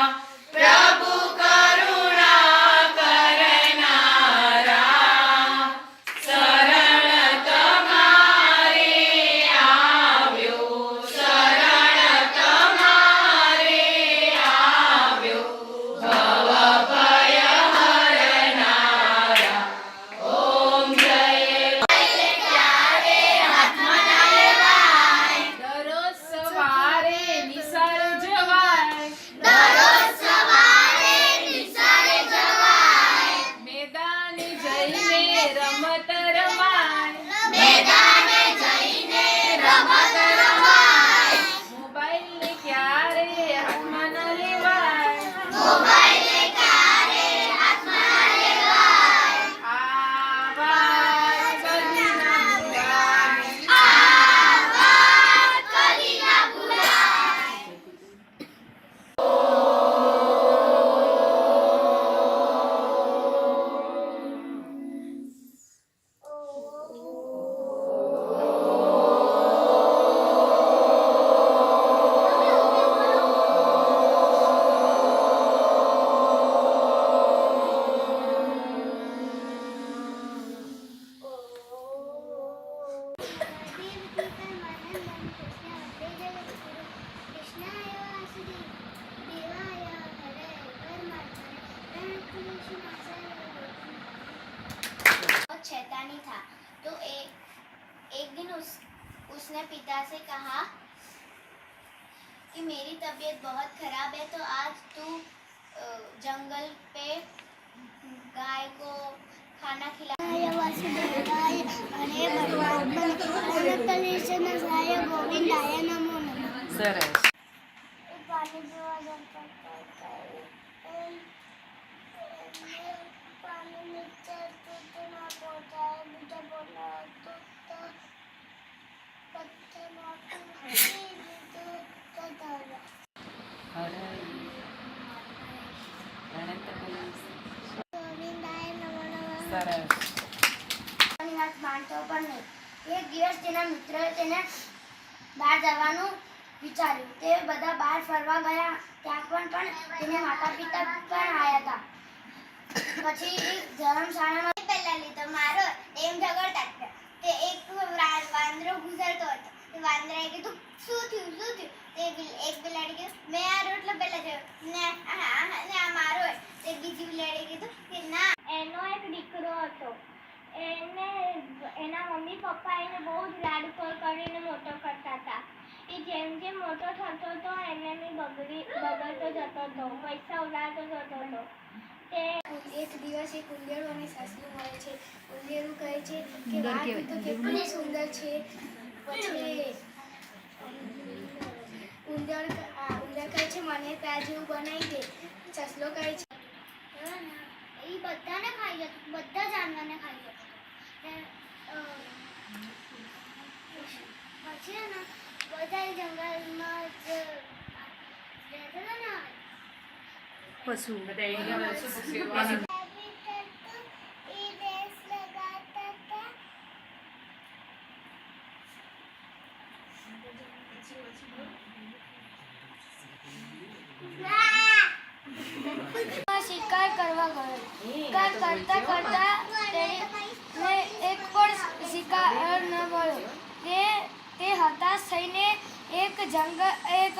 아. ರಮತ बहुत शैतानी था। तो ए, एक दिन उस उसने पिता से कहा कि मेरी तबीयत बहुत खराब है तो आज तू जंगल पे गाय को खाना खिलाया गोविंद आया એક દિવસ તેના મિત્રએ તેને બહાર જવાનું વિચાર્યું તે બધા બહાર ફરવા ગયા ત્યાં પણ પણ માતા પિતા પણ આવ્યા હતા પછી એક ધર્મશાળામાં એમ ઝઘડતા હતા. તે એક વાંદરો ગુજરતો હતો. તે વાંદરાએ કીધું, શું થયું શું થયું? તે એક બિલાડી કીધું, મેં આ રોટલો પહેલા જોયો. ને ને આ મારો તે બીજી બિલાડીએ કીધું કે, ના, એનો એક દીકરો હતો. એને એના મમ્મી પપ્પા એને બહુ જ લાડ કરીને મોટો કરતા હતા. એ જેમ જેમ મોટો થતો હતો એને એમ બગડી, બગડતો જતો હતો, પૈસા ઉડાડતો જતો હતો. તે એક દિવસ એક ઉંદેડું અને સસલું મળે છે. ઉંદેડું કહે છે કે વાહ તું તો કેટલું સુંદર છે પછી ઉંદર આ ઉંદર કહે છે મને ત્યાં જેવું બનાવી દે સસલો કહે છે એ બધાને ખાઈ જતું બધા જાનવરને ખાઈ જતું ને, અ, પછી છે ને બધા એ જંગલમાં જ રહેતા હતા ને પશુ બધા શિકાર કરવા ગયો. શિકાર કરતા કરતા તેને એક પણ શિકાર ન મળ્યો. તે તે હતાશ થઈને એક જંગલ એક